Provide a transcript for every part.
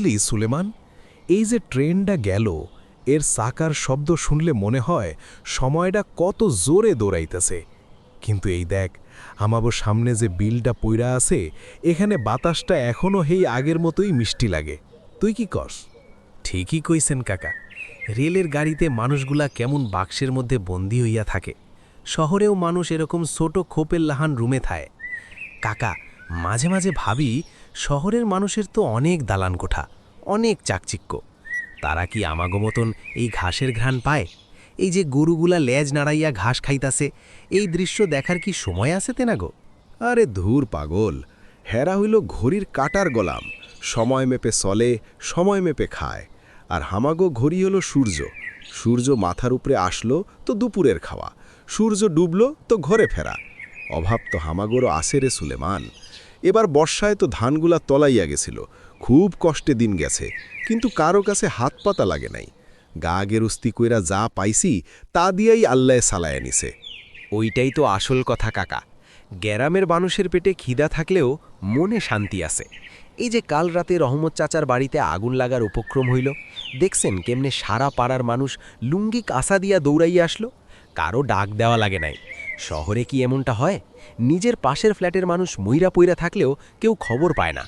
বুঝলি, সুলেমান? এই যে ট্রেনটা গেল, এর সাকার শব্দ শুনলে মনে হয় সময়টা কত জোরে দৌড়াইতেছে। কিন্তু এই দেখ, আমাবো সামনে যে বিলটা পইরা আছে, এখানে বাতাসটা এখনও হেই আগের মতোই মিষ্টি লাগে। তুই কি কস? ঠিকই কইছেন কাকা, রেলের গাড়িতে মানুষগুলা কেমন বাক্সের মধ্যে বন্দি হইয়া থাকে। শহরেও মানুষ এরকম ছোট খোপের লাহান রুমে থায়। কাকা, মাঝে মাঝে ভাবি, শহরের মানুষের তো অনেক দালান কোঠা অনেক চাকচিক্য। তারা কি আমাগো মতন এই ঘাসের ঘ্রাণ পায়? এই যে গরুগুলা লেজ নাড়াইয়া ঘাস খাইতাছে, এই দৃশ্য দেখার কি সময় আছে তেনা গো আরে ধুর পাগল, হেরা হইল ঘড়ির কাটার গোলাম, সময় মেপে চলে, সময় মেপে খায়, আর হামাগো ঘড়ি হলো সূর্য। সূর্য মাথার উপরে আসলো তো দুপুরের খাওয়া, সূর্য ডুবলো তো ঘরে ফেরা। অভাব তো হামাগোরও আসে রে সুলেমান। এবার বর্ষায় তো ধানগুলা তলাইয়া গেছিল। খুব কষ্টে দিন গেছে, কিন্তু কারও কাছে হাত পাতা লাগে নাই। গা গেরুস্তি কইরা যা পাইছি, তা দিয়েই আল্লাহ সালায় নিছে। ওইটাই তো আসল কথা কাকা। গ্যারামের মানুষের পেটে খিদা থাকলেও মনে শান্তি আছে। এই যে কাল রাতে রহমত চাচার বাড়িতে আগুন লাগার উপক্রম হইল, দেখছেন কেমনে সারা পাড়ার মানুষ লুঙ্গি কাঁসা দিয়া দৌড়াইয়া আসলো। কারও ডাক দেওয়া লাগে নাই। শহরে কি এমনটা হয়? নিজের পাশের ফ্ল্যাটের মানুষ মইরা পইরা থাকলেও কেউ খবর পায় না।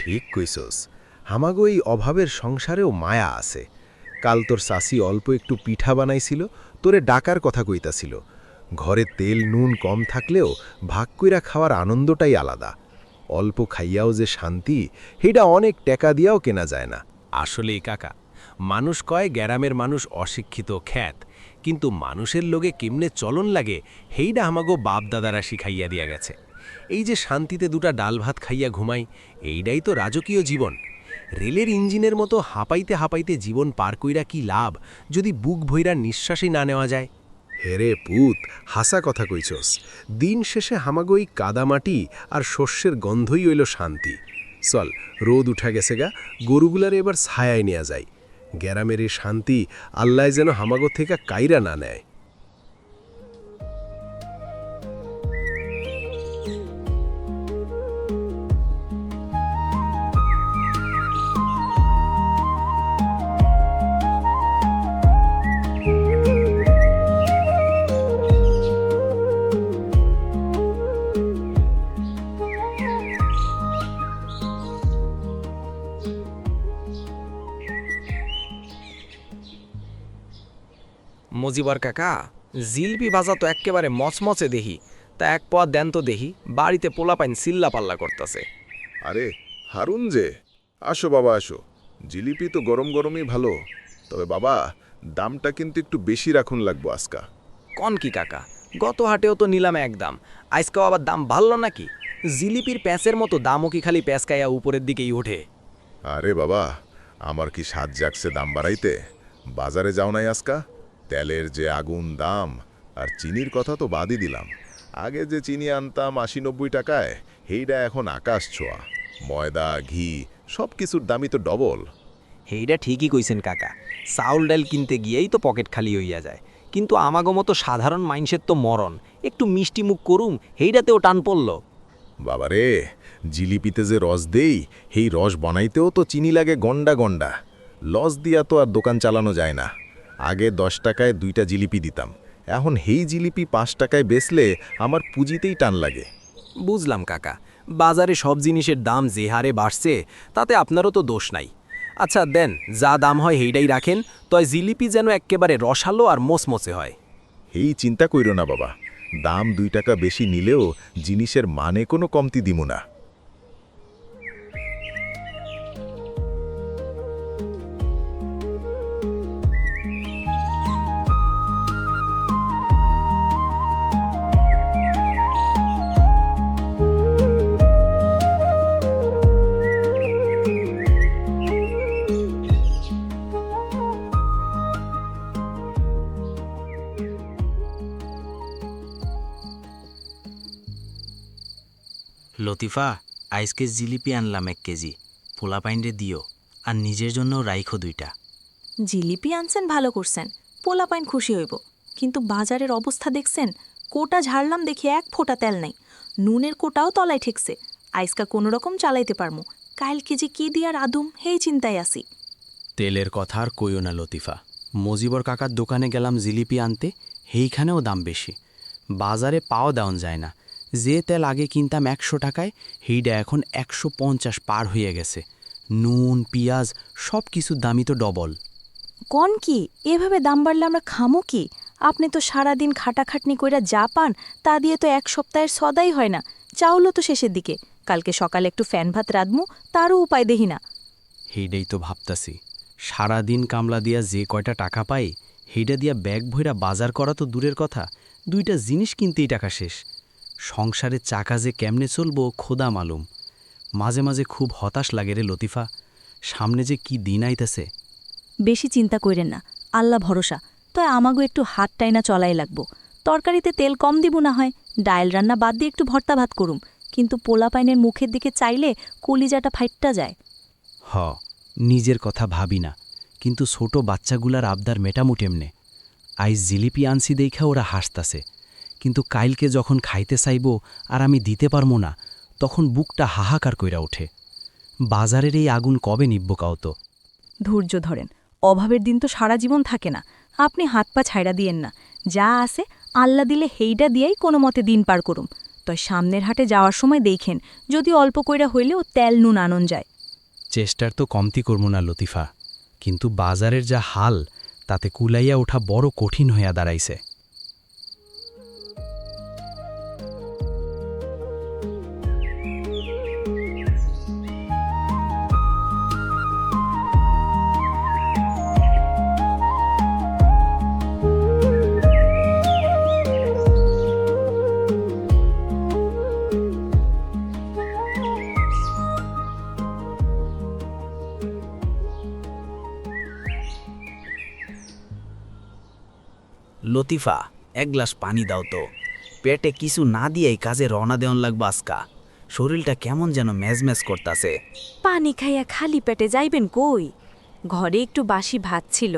ঠিক কইসস। হামাগো এই অভাবের সংসারেও মায়া আছে। কাল তোর সাসি অল্প একটু পিঠা বানাইছিল তোরে ডাকার কথা কইতাছিল। ঘরে তেল নুন কম থাকলেও ভাগ কইরা খাওয়ার আনন্দটাই আলাদা। অল্প খাইয়াও যে শান্তি হেটা অনেক টেকা দিয়াও কেনা যায় না। আসলেই কাকা মানুষ কয় গ্যারামের মানুষ অশিক্ষিত খ্যাত। কিন্তু মানুষের লোকে কেমনে চলন লাগে হেইডা আমাগো বাপদাদারা শিখাইয়া দিয়া গেছে। এই যে শান্তিতে দুটা ডাল ভাত খাইয়া ঘুমাই এইটাই তো রাজকীয় জীবন। রেলের ইঞ্জিনের মতো হাঁপাইতে হাঁপাইতে জীবন পার কইরা কি লাভ, যদি বুক ভৈরা নিঃশ্বাসই না নেওয়া যায়? হেরে পুত, হাসা কথা কইছস। দিন শেষে হামাগো এই কাদামাটি আর শস্যের গন্ধই হইল শান্তি। চল, রোদ উঠা গেছে গা, গরুগুলার এবার ছায়ায় নেওয়া যায় গ্যারামের এই শান্তি আল্লাহ যেন হামাগো থেকে কাইরা না নেয়। মজিবর কাকা জিলপি ভাজা তো এক্কেবারে মচমচে দেহি তা এক পদ দেন তো দেহি বাড়িতে পোলাপাইন সিল্লা পাল্লা করতেছে। আরে হারুন যে আসো বাবা আসো। জিলিপি তো গরম গরমই ভালো তবে বাবা দামটা কিন্তু একটু বেশি রাখুন লাগবো আজকা। কন কি কাকা গত হাটেও তো নিলাম এক দাম আজকাও আবার দাম ভালো নাকি? জিলিপির প্যাঁচের মতো দামও কি খালি প্যাঁচকাইয়া উপরের দিকেই ওঠে? আরে বাবা আমার কি সাত জাগছে দাম বাড়াইতে? বাজারে যাও নাই আজকা? তেলের যে আগুন দাম আর চিনির কথা তো বাদই দিলাম। আগে যে চিনি আনতাম আশি নব্বই টাকায় হেইটা এখন আকাশ ছোঁয়া। ময়দা ঘি সব কিছুর দামই তো ডবল। হেইটা ঠিকই কইছেন কাকা। চাউল ডাল কিনতে গিয়েই তো পকেট খালি হইয়া যায়। কিন্তু আমাগো মতো সাধারণ মাইন্সের তো মরণ। একটু মিষ্টি মুখ করুম হেইটাতেও টান পড়ল। বাবারে জিলিপিতে যে রস দেই সেই রস বানাইতেও তো চিনি লাগে গন্ডা গন্ডা। লস দিয়া তো আর দোকান চালানো যায় না। আগে দশ টাকায় দুইটা জিলিপি দিতাম। এখন হেই জিলিপি পাঁচ টাকায় বেচলে আমার পুঁজিতেই টান লাগে। বুঝলাম কাকা বাজারে সব জিনিসের দাম যে হারে বাড়ছে তাতে আপনারও তো দোষ নাই। আচ্ছা দেন যা দাম হয় হেইটাই রাখেন তয় জিলিপি যেন এক্কেবারে রসালো আর মোসমোসে হয়। এই চিন্তা কইরো না বাবা। দাম দুই টাকা বেশি নিলেও জিনিসের মানে কোনো কমতি দিমু না। লতিফা আইসকে জিলিপি আনলাম এক কেজি। পোলা পাইন্ডে দিও আর নিজের জন্য রাইখো দুইটা। জিলিপি আনছেন ভালো করছেন পোলাপাইন খুশি হইব। কিন্তু বাজারের অবস্থা দেখছেন কোটা ঝাড়লাম দেখি এক ফোঁটা তেল নাই। নুনের কোটাও তলায় ঠেকছে। আইসকা কোনো রকম চালাইতে পারমু। কাইল যে কি দিয়ার আদুম হেই চিন্তায় আসি তেলের কথা আর কইও না লতিফা। মজিবর কাকার দোকানে গেলাম জিলিপি আনতে হেইখানেও দাম বেশি। বাজারে পাও দেওয়ান যায় না। যে তেল আগে কিনতাম একশো টাকায় সেইটা এখন একশো পঞ্চাশ পার হয়ে গেছে। নুন পিঁয়াজ সব কিছুর দামই তো ডবল। কন কি? এভাবে দাম বাড়লে আমরা খামো কি? আপনি তো সারাদিন খাটাখাটনি কইরা যা পান তা দিয়ে তো এক সপ্তাহের সদাই হয় না। চাউলও তো শেষের দিকে। কালকে সকালে একটু ফ্যান ভাত রাঁধমু তারও উপায় দেখি না। সেইটাই তো ভাবতাছি সারা দিন কামলা দিয়া যে কয়টা টাকা পাই সেইটা দিয়া ব্যাগ ভইরা বাজার করা তো দূরের কথা দুইটা জিনিস কিনতেই টাকা শেষ। সংসারের চাকা যে কেমনে চলবো খোদা মালুম। মাঝে মাঝে খুব হতাশ লাগে রে লতিফা সামনে যে কি দিন আইতেছে। বেশি চিন্তা কইরেন না আল্লাহ ভরসা তয় আমাগো একটু হাত টাইনা চলাই লাগবো। তরকারিতে তেল কম দিব না হয় ডায়েল রান্না বাদ দিয়ে একটু ভর্তা ভাত করুম কিন্তু পোলা পাইনের মুখের দিকে চাইলে কলিজাটা ফাইটটা যায়। হ নিজের কথা ভাবি না কিন্তু ছোট বাচ্চাগুলার আবদার মেটামুট এমনে আইজ জিলিপি আনসি দেখা ওরা হাসতাছে। কিন্তু কাইলকে যখন খাইতে চাইব আর আমি দিতে পারব না তখন বুকটা হাহাকার কইরা ওঠে। বাজারের এই আগুন কবে নিব্ব কাও তো ধৈর্য ধরেন অভাবের দিন তো সারা জীবন থাকে না আপনি হাত পা ছাইড়া দিয়েন না যা আছে আল্লাহ দিলে হেইডা দিয়েই কোনো মতে দিন পার করুম। তয় সামনের হাটে যাওয়ার সময় দেখেন যদি অল্প কইরা হইলেও তেল নুন আনন যায়। চেষ্টার তো কমতি করব না লতিফা কিন্তু বাজারের যা হাল তাতে কুলাইয়া ওঠা বড় কঠিন হইয়া দাঁড়াইছে। লতিফা এক গ্লাস পানি দাও তো। পেটে কিছু না দিয়েই কাজে রওনা দেওয়ান লাগবো আজকা। শরীরটা কেমন যেন ম্যাজম্যাজ করতাছে। পানি খাইয়া খালি পেটে যাইবেন কই? ঘরে একটু বাসি ভাত ছিল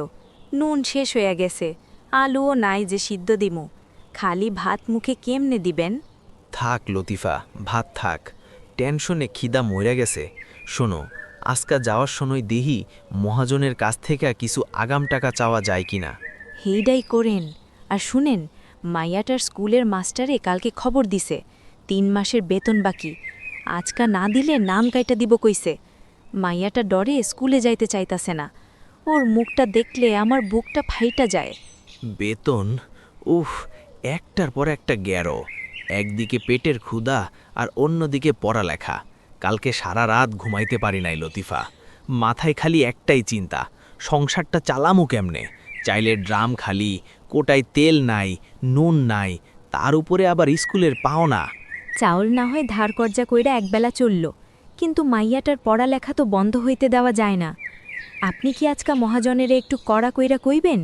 নুন শেষ হইয়া গেছে আলুও নাই যে সিদ্ধ দিমু। খালি ভাত মুখে কেমনে দিবেন? থাক লতিফা ভাত থাক। টেনশনে খিদা মরে গেছে। শোনো আজকা যাওয়ার সময় দেহি মহাজনের কাছ থেকে কিছু আগাম টাকা চাওয়া যায় কিনা। হেইডাই করেন আর শুনেন মাইয়াটার স্কুলের মাস্টারে কালকে খবর দিছে, তিন মাসের বেতন বাকি, আজকা না দিলে নাম কাইটা দিব কইছে, মাইয়াটা ডরে স্কুলে যাইতে চাইতাছে না, ওর মুখটা দেখলে আমার বুকটা ফাইটা যায়। বেতন? উফ, একটার পর একটা গ্যারো, একদিকে পেটের ক্ষুধা আর অন্যদিকে পড়ালেখা, কালকে সারা রাত ঘুমাইতে পারি নাই লতিফা, মাথায় খালি একটাই চিন্তা, সংসারটা চালামু কেমনে? চাইলে ড্রাম খালি কোটায় তেল নাই নুন নাই তার উপরে আবার স্কুলের পাওনা। চাউল না হয় ধার কর্জা কইরা একবেলা চলল কিন্তু মাইয়াটার পড়ালেখা তো বন্ধ হইতে দেওয়া যায় না। আপনি কি আজকা মহাজনেরে একটু কড়া কইরা কইবেন?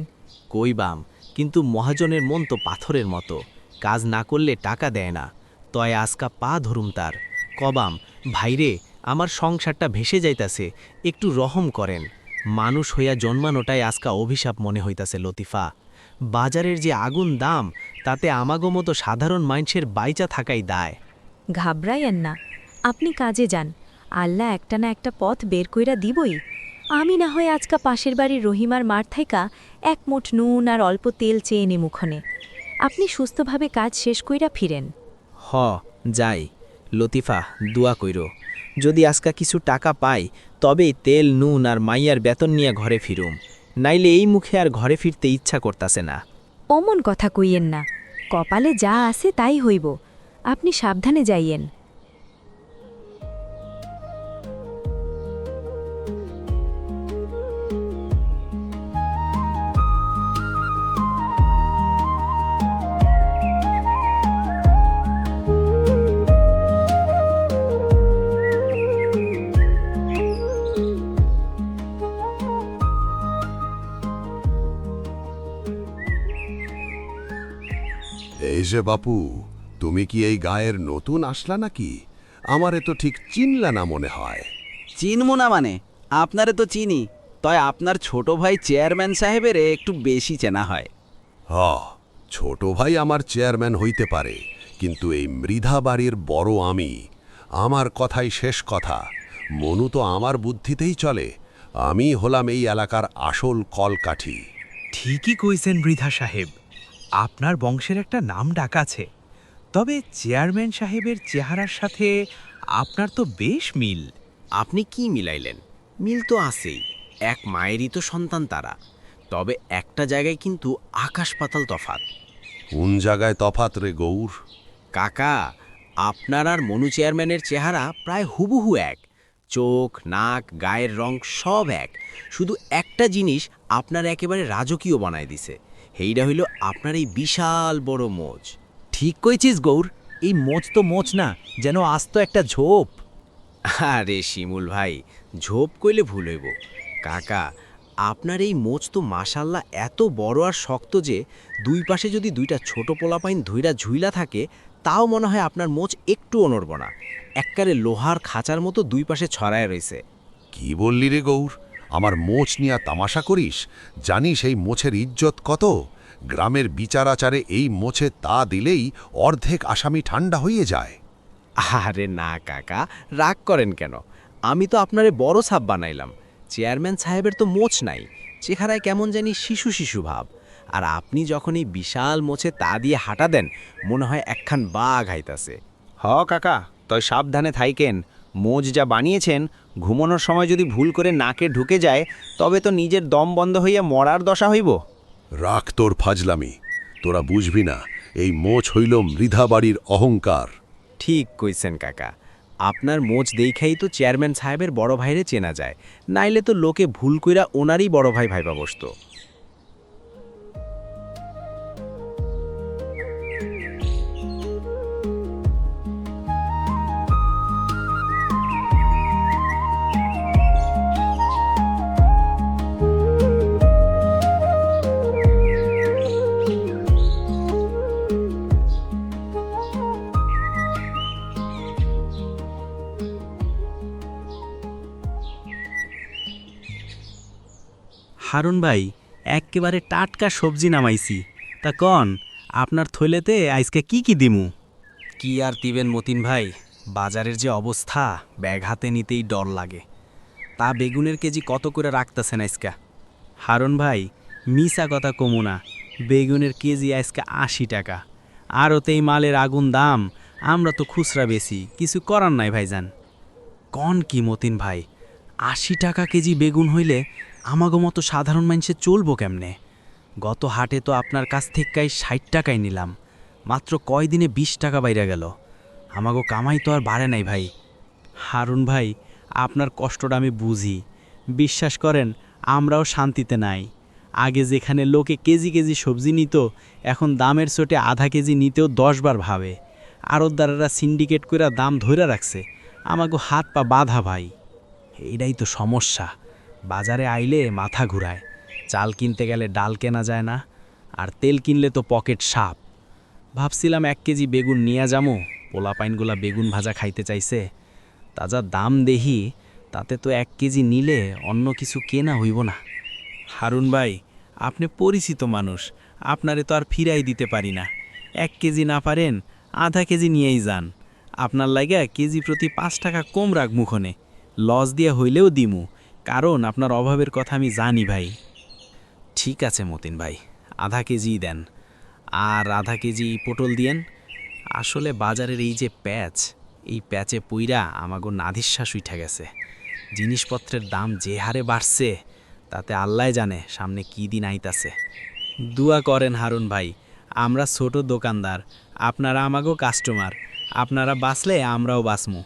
কইবাম কিন্তু মহাজনের মন তো পাথরের মতো কাজ না করলে টাকা দেয় না তয় আজকা পা ধরুম তার। কবাম ভাইরে আমার সংসারটা ভেসে যাইতাছে একটু রহম করেন। মানুষ হইয়া জন্মানোটাই আজকা অভিশাপ মনে হইতাছে লতিফা। বাজারের যে আগুন দাম তাতে আমাগো মতো সাধারণ মানুষের বাইচা থাকাই দায়। ঘাবড়াইয়েন না আপনি কাজে যান। আল্লাহ একটা না একটা পথ বের কইরা দিবই। আমি না হয় আজকা পাশের বাড়ির রহিমার মার থাইকা এক মুঠ নুন আর অল্প তেল চেয়ে নি মুখনে আপনি সুস্থভাবে কাজ শেষ কইরা ফিরেন। হ যাই। লতিফা দুয়া কইরো। যদি আজকা কিছু টাকা পাই, তবেই তেল, নুন আর মাইয়ার বেতন নিয়ে ঘরে ফিরুম। নাইলে এই মুখে আর ঘরে ফিরতে ইচ্ছা করতাছে না। অমন কথা কইয়েন না। কপালে যা আছে তাই হইব। আপনি সাবধানে যাইয়েন। যে বাপু তুমি কি এই গায়ের নতুন আসলা নাকি? আমারে তো ঠিক চিনলা না মনে হয়। চিনমু না মানে? আপনারে তো চিনি। তয় আপনার ছোট ভাই চেয়ারম্যান সাহেবের একটু বেশি চেনা হয়। হ ছোট ভাই আমার চেয়ারম্যান হইতে পারে কিন্তু এই মৃধা বাড়ির বড় আমি আমার কথাই শেষ কথা। মনু তো আমার বুদ্ধিতেই চলে আমি হলাম এই এলাকার আসল কলকাঠি। ঠিকই কইছেন মৃধা সাহেব। আপনার বংশের একটা নাম ডাক আছে। তবে চেয়ারম্যান সাহেবের চেহারার সাথে আপনার তো বেশ মিল। আপনি কি মিলাইলেন? মিল তো আছেই এক মায়েরই তো সন্তান তারা। তবে একটা জায়গায় কিন্তু আকাশ পাতাল তফাত। কোন জায়গায় তফাত রে গৌর? কাকা আপনার আর মনু চেয়ারম্যানের চেহারা প্রায় হুবহু এক। চোখ নাক গায়ের রং সব এক। শুধু একটা জিনিস আপনার একেবারে রাজকীয় বানায় দিছে। সেইটা হইল আপনার এই বিশাল বড় মোজ ঠিক কইছিস গৌর এই মোচ তো মোচ না যেন আস্ত একটা ঝোপ। আরে শিমুল ভাই ঝোপ কইলে ভুল হইব। কাকা আপনার এই মোচ তো মাসাল্লা এত বড় আর শক্ত যে দুই পাশে যদি দুইটা ছোট পোলাপাইন ধুইরা ঝুইলা থাকে তাও মনে হয় আপনার মোচ একটু অনড়ব না। এককারে লোহার খাঁচার মতো দুই পাশে ছড়ায় রয়েছে কি বললি রে গৌর? আমার মোচ নিয়া তামাশা করিস? জানিস এই মোছের ইজ্জত কত? গ্রামের বিচার আচারে এই মোছে তা দিলেই অর্ধেক আসামি ঠান্ডা হয়ে যায়। আরে না কাকা রাগ করেন কেন? আমি তো আপনারে বড় সাপ বানাইলাম। চেয়ারম্যান সাহেবের তো মোচ নাই। চেহারায় কেমন জানি শিশু শিশু ভাব। আর আপনি যখন এই বিশাল মোছে তা দিয়ে হাঁটা দেন মনে হয় একখান বাঘ হাইতাছে হ কাকা তই সাবধানে থাইকেন। মোজ যা বানিয়েছেন ঘুমানোর সময় যদি ভুল করে নাকে ঢুকে যায় তবে তো নিজের দম বন্ধ হইয়া মরার দশা হইব। রাখ তোর ফাজলামি তোরা বুঝবি না এই মোচ হইল মৃধা বাড়ির অহংকার। ঠিক কইছেন কাকা আপনার মোচ দেখাই তো চেয়ারম্যান সাহেবের বড় ভাইরে চেনা যায় নাইলে তো লোকে ভুল কইরা ওনারই বড় ভাই ভাইবা বসতো। হারুন ভাই এক্কেবারে টাটকা সবজি নামাইছি। তা কন আপনার থৈলেতে আজকে কি কি দিমু? কি আর দিবেন মতিন ভাই? বাজারের যে অবস্থা ব্যাগ হাতে নিতেই ডর লাগে। তা বেগুনের কেজি কত করে রাখতেছেন আজকা? হারুন ভাই মিসা কথা কমু না। বেগুনের কেজি আজকে আশি টাকা। আর ওতেই মালের আগুন দাম আমরা তো খুচরা বেশি কিছু করার নাই ভাইজান। কন কি মতিন ভাই? আশি টাকা কেজি বেগুন হইলে আমাগো মতো সাধারণ মানুষে চলবো কেমনে? গত হাটে তো আপনার কাছ থেকেই ষাট টাকায় নিলাম, মাত্র কয়দিনে বিশ টাকা বাইরে গেল। আমাগো কামাই তো আর বাড়ে নাই ভাই। হারুন ভাই, আপনার কষ্টটা আমি বুঝি। বিশ্বাস করেন, আমরাও শান্তিতে নাই। আগে যেখানে লোকে কেজি কেজি সবজি নিত, এখন দামের চোটে আধা কেজি নিতেও দশবার ভাবে। আড়তদারেরা সিন্ডিকেট করে দাম ধরে রাখছে। আমাগো হাত পা বাধা ভাই। এইটাই তো সমস্যা। বাজারে আইলে মাথা ঘুরায়। চাল কিনতে গেলে ডাল কেনা যায় না, আর তেল কিনলে তো পকেট সাপ। ভাবছিলাম এক কেজি বেগুন নিয়ে যামো, পোলাপাইনগুলা বেগুন ভাজা খাইতে চাইছে। তাজা দাম দেহি, তাতে তো এক কেজি নিলে অন্য কিছু কেনা হইব না। হারুন ভাই, আপনি পরিচিত মানুষ, আপনারে তো আর ফিরাই দিতে পারি না। এক কেজি না পারেন, আধা কেজি নিয়েই যান। আপনার লাগা কেজি প্রতি পাঁচ টাকা কম রাখ মুখনে লস দিয়ে হইলেও দিমু। কারণ আপনার অভাবের কথা আমি জানি ভাই। ঠিক আছে মতিন ভাই, আধা কেজি দেন। আর আধা কেজি পটল দিয়েন। আসলে বাজারের এই যে প্যাচ, এই প্যাচে পুইরা আমাগো নাধিশ্বাস উঠে গেছে। জিনিসপত্রের দাম যে হারে বাড়ছে, তাতে আল্লাহ জানে সামনে কী দিন আইতাছে। দুয়া করেন হারুন ভাই, আমরা ছোট দোকানদার, আপনারা আমাগো কাস্টমার, আপনারা বাঁচলে আমরাও বাঁচমু।